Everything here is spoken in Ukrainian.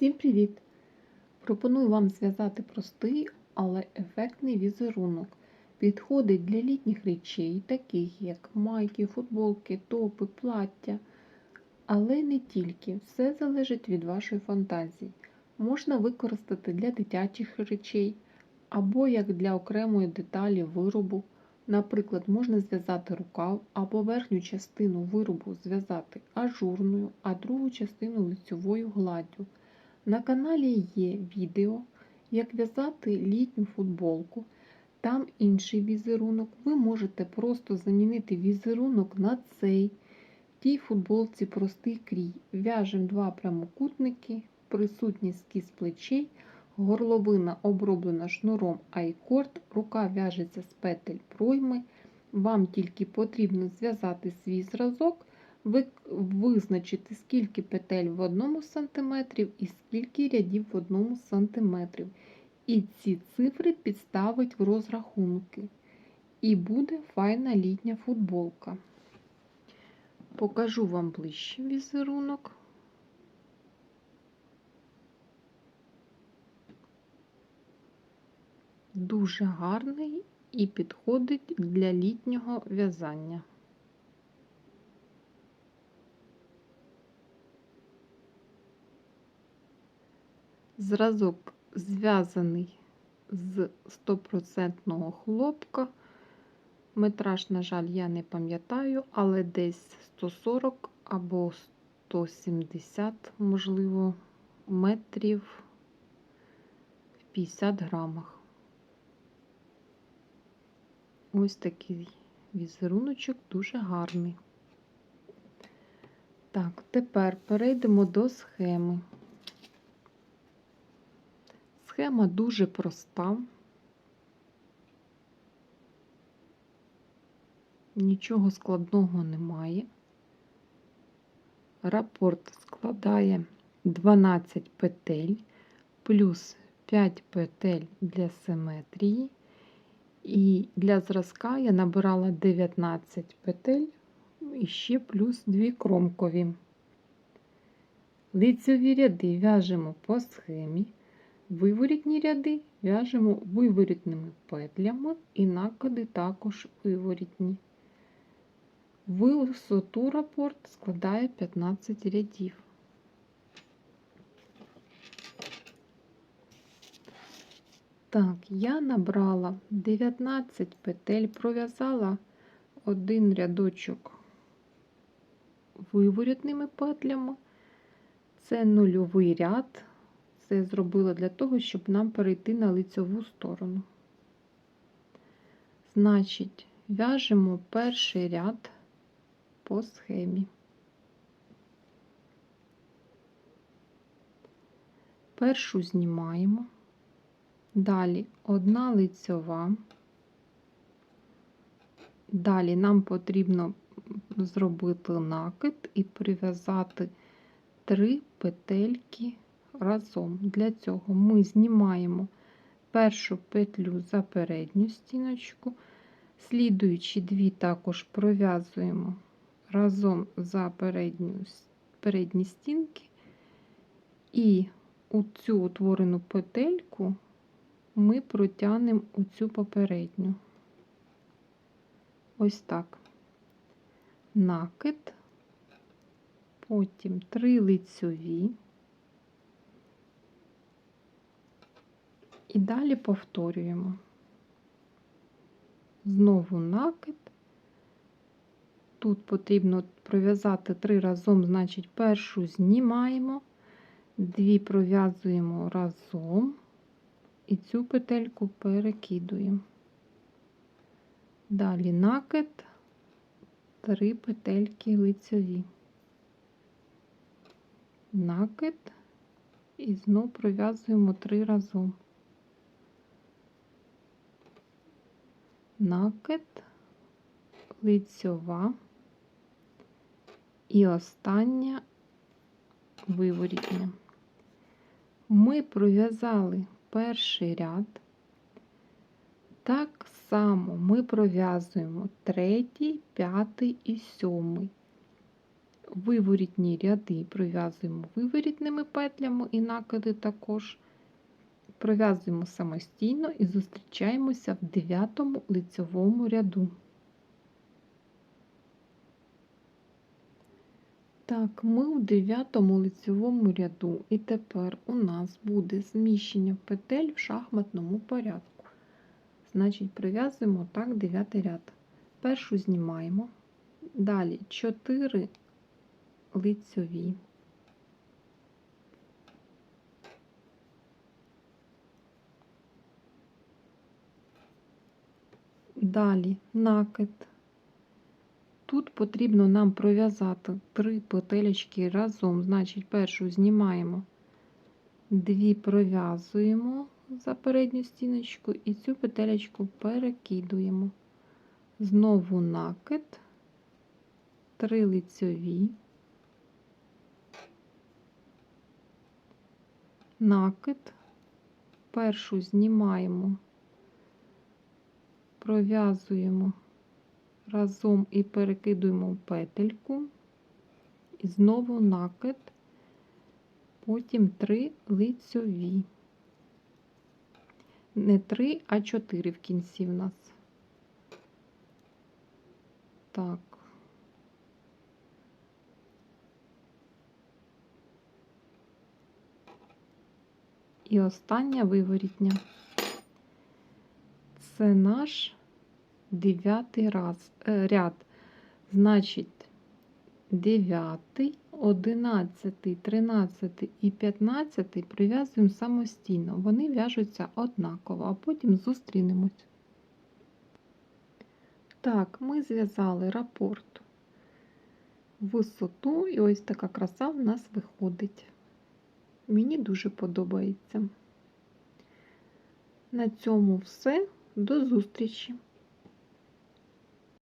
Всім привіт! Пропоную вам зв'язати простий, але ефектний візерунок. Підходить для літніх речей, таких як майки, футболки, топи, плаття. Але не тільки, все залежить від вашої фантазії. Можна використати для дитячих речей або як для окремої деталі виробу. Наприклад, можна зв'язати рукав або верхню частину виробу зв'язати ажурною, а другу частину лицьовою гладдю. На каналі є відео, як в'язати літню футболку. Там інший візерунок. Ви можете просто замінити візерунок на цей. В тій футболці простий крій. В'яжемо два прямокутники, присутній скіз плечей, горловина оброблена шнуром айкорд, рука в'яжеться з петель пройми. Вам тільки потрібно зв'язати свій зразок, визначити, скільки петель в 1 см і скільки рядів в 1 см. І ці цифри підставить в розрахунки. І буде файна літня футболка. Покажу вам ближче візерунок. Дуже гарний і підходить для літнього в'язання. Зразок зв'язаний з 100% хлопка. Метраж, на жаль, я не пам'ятаю, але десь 140 або 170, можливо, метрів в 50 грамах. Ось такий візеруночок дуже гарний. Так, тепер перейдемо до схеми. Схема дуже проста. Нічого складного немає. Рапорт складає 12 петель плюс 5 петель для симетрії. І для зразка я набирала 19 петель і ще плюс 2 кромкові. Лицеві ряди в'яжемо по схемі. Виворітні ряди в'яжемо виворітними петлями і накиди також виворітні. Висоту рапорт складає 15 рядів. Так, я набрала 19 петель, пров'язала один рядочок виворітними петлями. Це нульовий ряд. Це зробила для того, щоб нам перейти на лицьову сторону. Значить, в'яжемо перший ряд по схемі. Першу знімаємо, далі одна лицьова. Далі нам потрібно зробити накид і прив'язати три петельки разом. Для цього ми знімаємо першу петлю за передню стіночку, слідуючі дві також пров'язуємо разом за передню, передні стінки, і у цю утворену петельку ми протягнемо у цю попередню. Ось так. Накид, потім три лицьові. І далі повторюємо. Знову накид. Тут потрібно пров'язати три разом, значить, першу знімаємо, дві пров'язуємо разом і цю петельку перекидуємо. Далі накид, три петельки лицьові. Накид і знову пров'язуємо три разом. Накид, лицьова і остання виворітня. Ми пров'язали перший ряд. Так само ми пров'язуємо третій, п'ятий і сьомий. виворітні ряди пров'язуємо виворітними петлями і накиди також. Пров'язуємо самостійно і зустрічаємося в дев'ятому лицьовому ряду. Так, ми у дев'ятому лицьовому ряду, і тепер у нас буде зміщення петель в шахматному порядку. Значить, прив'язуємо так дев'ятий ряд. Першу знімаємо, далі 4 лицьові. Далі накид. Тут потрібно нам пров'язати три петелечки разом. Значить, першу знімаємо, дві пров'язуємо за передню стіночку і цю петелечку перекидуємо. Знову накид, три лицьові, накид, першу знімаємо, пров'язуємо разом і перекидуємо в петельку, і знову накид, потім три лицьові. Не три, а чотири в кінці в нас. Так. І остання виворітня. Це наш дев'ятий е, ряд. Значить, дев'ятий, одинадцятий, тринадцятий і п'ятнадцятий прив'язуємо самостійно. Вони в'яжуться однаково, а потім зустрінемось. Так, ми зв'язали рапорт висоту, і ось така краса в нас виходить. Мені дуже подобається. На цьому все. До зустрічі!